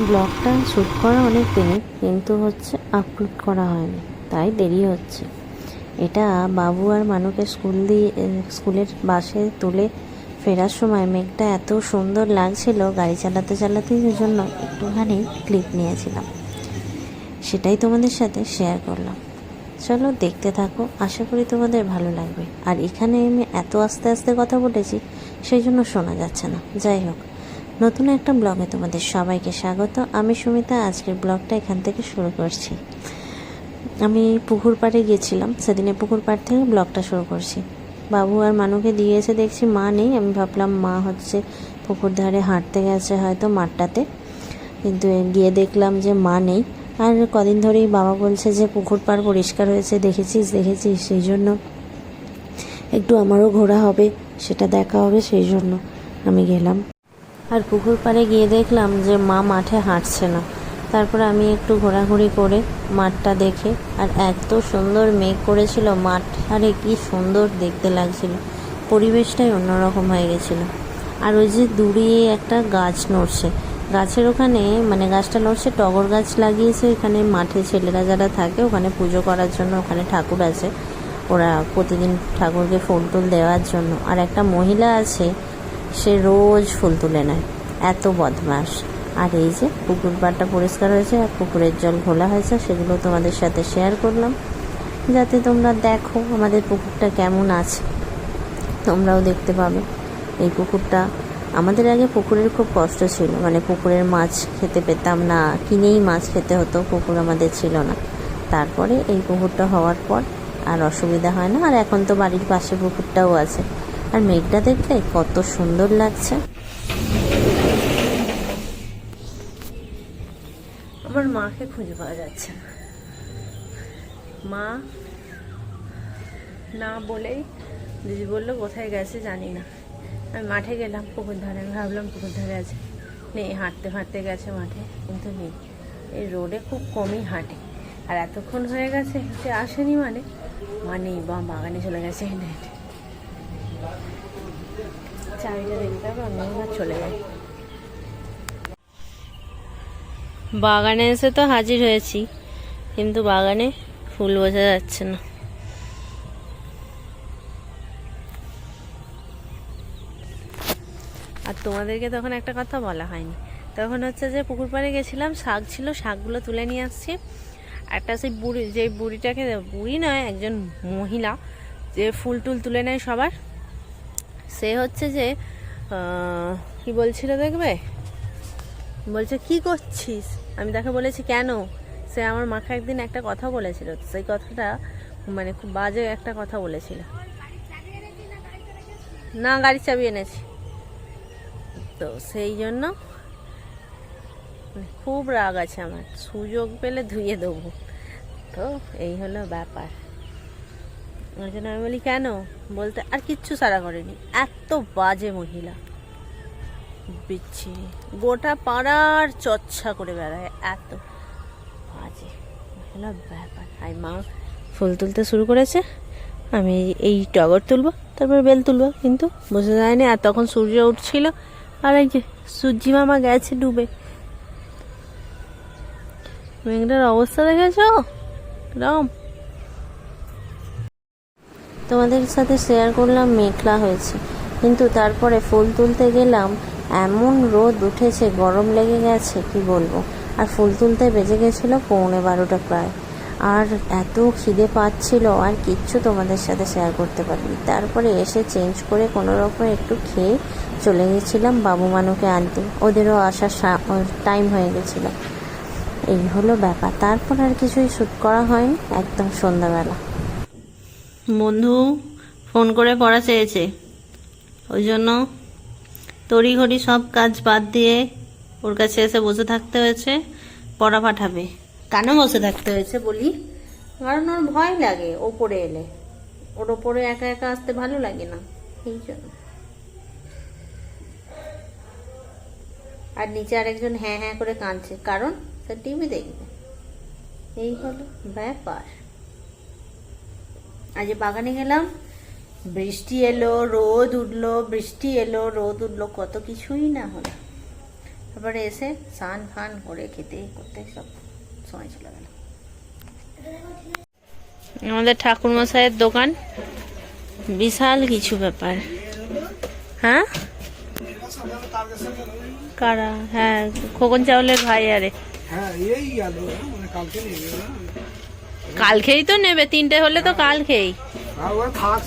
ব্লগটা শ্যুট করা অনেক দিনই কিন্তু হচ্ছে আপলোড করা হয়নি, তাই দেরি হচ্ছে। এটা বাবু আর মানুকে স্কুল দিয়ে স্কুলের বাসে তুলে ফেরার সময় মেঘটা এত সুন্দর লাগছিল, গাড়ি চালাতে চালাতে জন্য একটুখানি ক্লিপ নিয়েছিলাম। সেটাই তোমাদের সাথে শেয়ার করলাম। চলো দেখতে থাকো, আশা করি তোমাদের ভালো লাগবে। আর এখানে আমি এত আস্তে আস্তে কথা বলেছি, সেই জন্য শোনা যাচ্ছে না। যাই হোক। নতুন একটা ব্লগে তোমাদের সবাইকে স্বাগত। আমি সুমিতা, আজকের ব্লগটা এখান থেকে শুরু করছি। আমি পুকুর পাড়ে গিয়েছিলাম, সেদিনে পুকুর পাড় থেকে ব্লগটা শুরু করছি। বাবু আর মানুকে দিয়ে এসে দেখছি মা নেই। আমি ভাবলাম, মা হচ্ছে পুকুর ধারে হাঁটতে গেছে হয়তো মাঠটাতে। কিন্তু গিয়ে দেখলাম যে মা নেই। আর কদিন ধরেই বাবা বলছে যে, পুকুর পাড় পরিষ্কার হয়েছে, দেখেছিস দেখেছিস, সেই জন্য একটু আমারও ঘোরা হবে, সেটা দেখা হবে, সেই জন্য আমি গেলাম। আর পুকুর পাড়ে গিয়ে দেখলাম যে মা মাঠে হাঁটছে না। তারপরে আমি একটু ঘোরাঘুরি করে মাঠটা দেখে, আর এত সুন্দর মেঘ করেছিল মাঠ আরে কি সুন্দর দেখতে লাগছিল। পরিবেশটাই অন্যরকম হয়ে গেছিল। আর ওই যে দূরে একটা গাছ নড়ছে। গাছের ওখানে মানে গাছটা নড়ছে, টগর গাছ লাগিয়েছে এখানে মাঠে ছেলেরা যারা থাকে, ওখানে পুজো করার জন্য ওখানে ঠাকুর আছে। ওরা প্রতিদিন ঠাকুরকে ফুল টুল দেওয়ার জন্য। আর একটা মহিলা আছে সে রোজ ফুল তুলে নেয়। এত বদমাস আর এই যে পুকুর পাড়টা পরিষ্কার হয়েছে, আর পুকুরের জল ঘোলা হয়েছে, সেগুলো তোমাদের সাথে শেয়ার করলাম। যাতে তোমরা দেখো আমাদের পুকুরটা কেমন আছে। তোমরাও দেখতে পাবে। এই পুকুরটা আমাদের আগে পুকুরের খুব কষ্ট ছিল। মানে পুকুরের মাছ খেতে পেতাম না, কিনেই মাছ খেতে হতো, পুকুর আমাদের ছিল না। তারপরে এই পুকুরটা হওয়ার পর আর অসুবিধা হয় না। আর এখন তো বাড়ির পাশে পুকুরটাও আছে। আর মেঘটা দেখলে কত সুন্দর লাগছে। আমার মাকে খুঁজে পাওয়া যাচ্ছে না। মা না বলেই দিদি বলল, কোথায় গেছে জানি না। আমি মাঠে গেলাম, পুকুর ধারে। আমি ভাবলাম পুকুর ধারে আছে। নেই হাঁটতে হাঁটতে গেছে মাঠে, কিন্তু নেই। এই রোডে খুব কমই হাঁটে। আর এতক্ষণ হয়ে গেছে হেঁটে আসেনি মানে? মা নেই বা বাগানে চলে গেছে। হেঁটে হেঁটে বাগানে এসে তো হাজির হয়েছি, কিন্তু বাগানে ফুল বোঝা যাচ্ছে না। আর তোমাদেরকে তখন একটা কথা বলা হয়নি। তখন হচ্ছে যে পুকুর পাড়ে গেছিলাম, শাক ছিল, শাকগুলো তুলে নিয়ে আসছি। একটা সেই বুড়ি, যে বুড়িটাকে, বুড়ি নয়, একজন মহিলা, যে ফুল টুল তুলে নেয় সবার। সে হচ্ছে যে কি বলছিল দেখবে? বলছে, কি করছিস? আমি তাকে বলেছি, কেন? সে আমার মাকে একদিন একটা কথা বলেছিল। সেই কথাটা মানে খুব বাজে একটা কথা বলেছিল। না গাড়ি চাবি এনেছি। তো সেই জন্য খুব রাগ আছে আমার। সুযোগ পেলে ধুয়ে দেবো। তো এই হলো ব্যাপার। জন্য আমি বলি কেন? বলতে আর কিচ্ছু সারা করেনি। এত বাজে মহিলা। বিচ্ছি। গোটা পাড়ার চর্চা করে বেড়ায়। এত বাজে হলো ব্যাপার। আর মা, ফুল তুলতে শুরু করেছে। আমি এই টগর তুলবো, তারপর বেল তুলবো। কিন্তু বোঝা যায়নি। আর তখন সূর্য উঠছিল। আর এই যে সূর্যি মামা গেছে ডুবে। মেঘটার অবস্থা দেখেছ? রাম। তোমাদের সাথে শেয়ার করলাম, মেঘলা হয়েছে। কিন্তু তারপরে ফুল তুলতে গেলাম, এমন রোদ উঠেছে, গরম লেগে গেছে, কি বলব? আর ফুল তুলতে বেজে গেছিল পৌনে বারোটা প্রায়। আর এত খিদে পাচ্ছিল, আর কিচ্ছু তোমাদের সাথে শেয়ার করতে পারিনি। তারপরে এসে চেঞ্জ করে কোনো রকম একটু খেয়ে চলে গেছিলাম বাবু মানুকে আনতে। ওদেরও আসার টাইম হয়ে গেছিল। এই হলো ব্যাপার। তারপর আর কিছুই শ্যুট করা হয়নি, একদম সন্ধ্যাবেলা। বন্ধু ফোন করে পড়া চেয়েছে। ওই জন্য তড়িঘড়ি সব কাজ বাদ দিয়ে ওর কাছে এসে বসে থাকতে হয়েছে, পড়া পাঠাবে। কেন বসে থাকতে হয়েছে বলি? কারণ ওর ভয় লাগে ওপরে এলে। ওর ওপরে একা একা আসতে ভালো লাগে না, এই জন্য। আর নিচে আরেকজন হ্যাঁ হ্যাঁ করে কাঁদছে, কারণ সে টিভি দেখবে। এই হলো ব্যাপার। আজ বাগানে গেলাম। বৃষ্টি এলো রোদ উঠল বৃষ্টি এলো রোদ উঠল কত কিছুই না হলো। তারপরে এসে স্নান ফান করে খেতে করতে সব সময় চলে গেল। আমাদের ঠাকুর মশাইয়ের দোকান। বিশাল কিছু ব্যাপার। হ্যাঁ? কারা? হ্যাঁ খোকন চাউলের ভাই আরে। হ্যাঁ এই গেল মানে কালকে নিয়ে গেল কাল খেয়েই তো নেবে তিনটে হলে তো কালকেই থাক